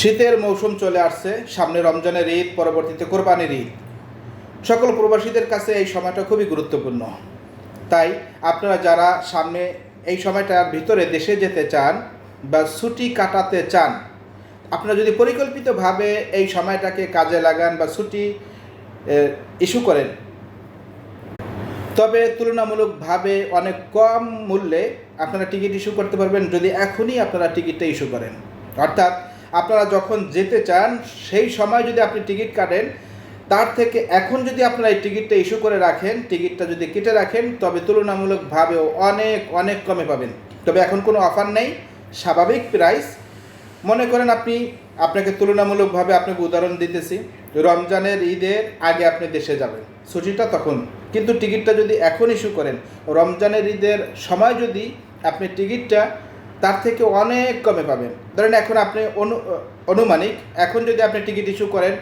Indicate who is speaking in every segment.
Speaker 1: শীতের মৌসুম চলে আসছে, সামনে রমজানের ঈদ, পরবর্তীতে কোরবানির ঈদ। সকল প্রবাসীদের কাছে এই সময়টা খুবই গুরুত্বপূর্ণ। তাই আপনারা যারা সামনে এই সময়টার ভিতরে দেশে যেতে চান বা ছুটি কাটাতে চান, আপনারা যদি পরিকল্পিতভাবে এই সময়টাকে কাজে লাগান বা ছুটি ইস্যু করেন, তবে তুলনামূলকভাবে অনেক কম মূল্যে আপনারা টিকিট ইস্যু করতে পারবেন যদি এখনই আপনারা টিকিটটা ইস্যু করেন। অর্থাৎ আপনারা যখন যেতে চান, সেই সময় যদি আপনি টিকিট কাটেন, তার থেকে এখন যদি আপনারা এই টিকিটটা ইস্যু করে রাখেন, টিকিটটা যদি কেটে রাখেন, তবে তুলনামূলকভাবেও অনেক অনেক কমে পাবেন। তবে এখন কোনো অফার নেই, স্বাভাবিক প্রাইস। মনে করেন আপনি, আপনাকে তুলনামূলকভাবে আপনাকে উদাহরণ দিতেছি, রমজানের ঈদের আগে আপনি দেশে যাবেন, ছুটিটা তখন। কিন্তু টিকিটটা যদি এখন ইস্যু করেন, রমজানের ঈদের সময় যদি আপনি টিকিটটা তার থেকে অনেক কমে পাবেন। ধরেন এখন আপনি অনু, অনুমানিক, এখন যদি আপনি টিকিট ইস্যু করেন,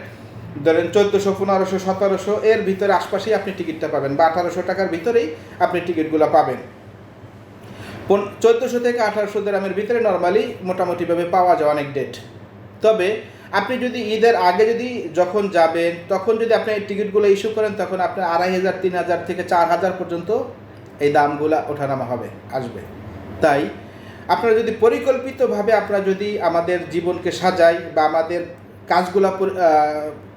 Speaker 1: ধরেন চোদ্দোশো, পনেরোশো, সতেরোশো, এর ভিতরে আশপাশেই আপনি টিকিটটা পাবেন বা আঠারোশো টাকার ভিতরেই আপনি টিকিটগুলো পাবেন। চোদ্দোশো থেকে আঠারোশো গ্রামের ভিতরে নর্মালি মোটামুটিভাবে পাওয়া যায় অনেক ডেট তবে আপনি যদি ঈদের আগে যদি যখন যাবেন, তখন যদি আপনি টিকিটগুলো ইস্যু করেন, তখন আপনি আড়াই হাজার, তিন হাজার থেকে চার হাজার পর্যন্ত এই দামগুলো ওঠানামা হবে, আসবে। তাই আপনারা যদি পরিকল্পিতভাবে আপনারা যদি আমাদের জীবনকে সাজাই বা আমাদের কাজগুলো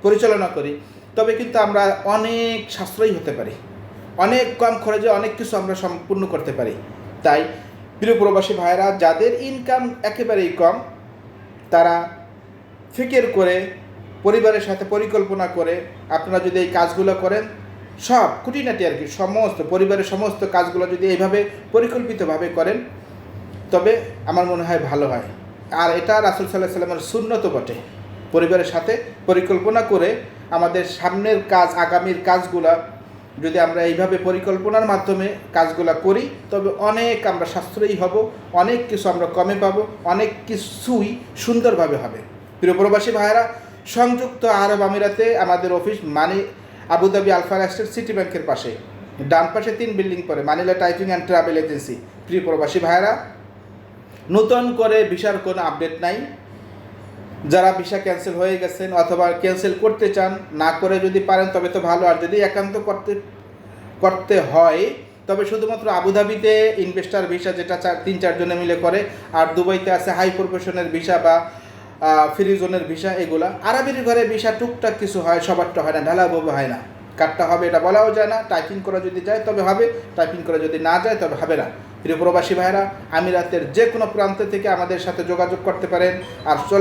Speaker 1: পরিচালনা করি, তবে কিন্তু আমরা অনেক সাশ্রয়ী হতে পারি। অনেক কম খরচে অনেক কিছু আমরা সম্পূর্ণ করতে পারি। তাই প্রিয় প্রবাসী ভাইরা যাদের ইনকাম একেবারেই কম, তারা ফিকের করে, পরিবারের সাথে পরিকল্পনা করে আপনারা যদি এই কাজগুলো করেন, সব খুঁটিনাটি আর কি, সমস্ত পরিবারের সমস্ত কাজগুলো যদি এইভাবে পরিকল্পিতভাবে করেন তবে আমার মনে হয় ভালো হয়। আর এটা রাসুল সাল্লাহ সাল্লামের শূন্যত বটে। পরিবারের সাথে পরিকল্পনা করে আমাদের সামনের কাজ, আগামীর কাজগুলা যদি আমরা এইভাবে পরিকল্পনার মাধ্যমে কাজগুলো করি, তবে অনেক আমরা সাশ্রয়ী হব, অনেক কিছু আমরা কমে পাবো, অনেক কিছুই সুন্দরভাবে হবে। প্রিয় প্রবাসী ভাইয়েরা, সংযুক্ত আরব আমিরাতে আমাদের অফিস মানি Abu Dhabi alpha state city ব্যাংকের পাশে। ডান পাশে তিন বিল্ডিং পরে Manila typing and travel agency. প্রিয় প্রবাসী ভাইয়েরা নতুন করে ভিসার কোনো আপডেট নাই। যারা ভিসা ক্যান্সেল হয়ে গেছেন অথবা ক্যান্সেল করতে চান, না করে যদি পারেন, তবে তো ভালো। আর যদি একান্ত করতে করতে হয়, তবে শুধুমাত্র আবুধাবিতে ইনভেস্টার ভিসা যেটা চার, তিন চারজনে মিলে করে, আর দুবাইতে আছে হাই প্রফেশনের ভিসা বা ফ্রি জোনের ভিসা, এগুলা। আরবির ঘরে ভিসা টুকটাক কিছু হয়, সবারটা হয় না ঢালাভাবে হয় না। কাটটা হবে এটা বলাও যায় না টাইপিং করা যদি যায়, তবে হবে। টাইপিং করা যদি না যায়, তবে হবে না। প্রিয় প্রবাসী ভাইরা আমিরাতের যে কোনো প্রান্ত থেকে আমাদের সাথে যোগাযোগ করতে পারেন আর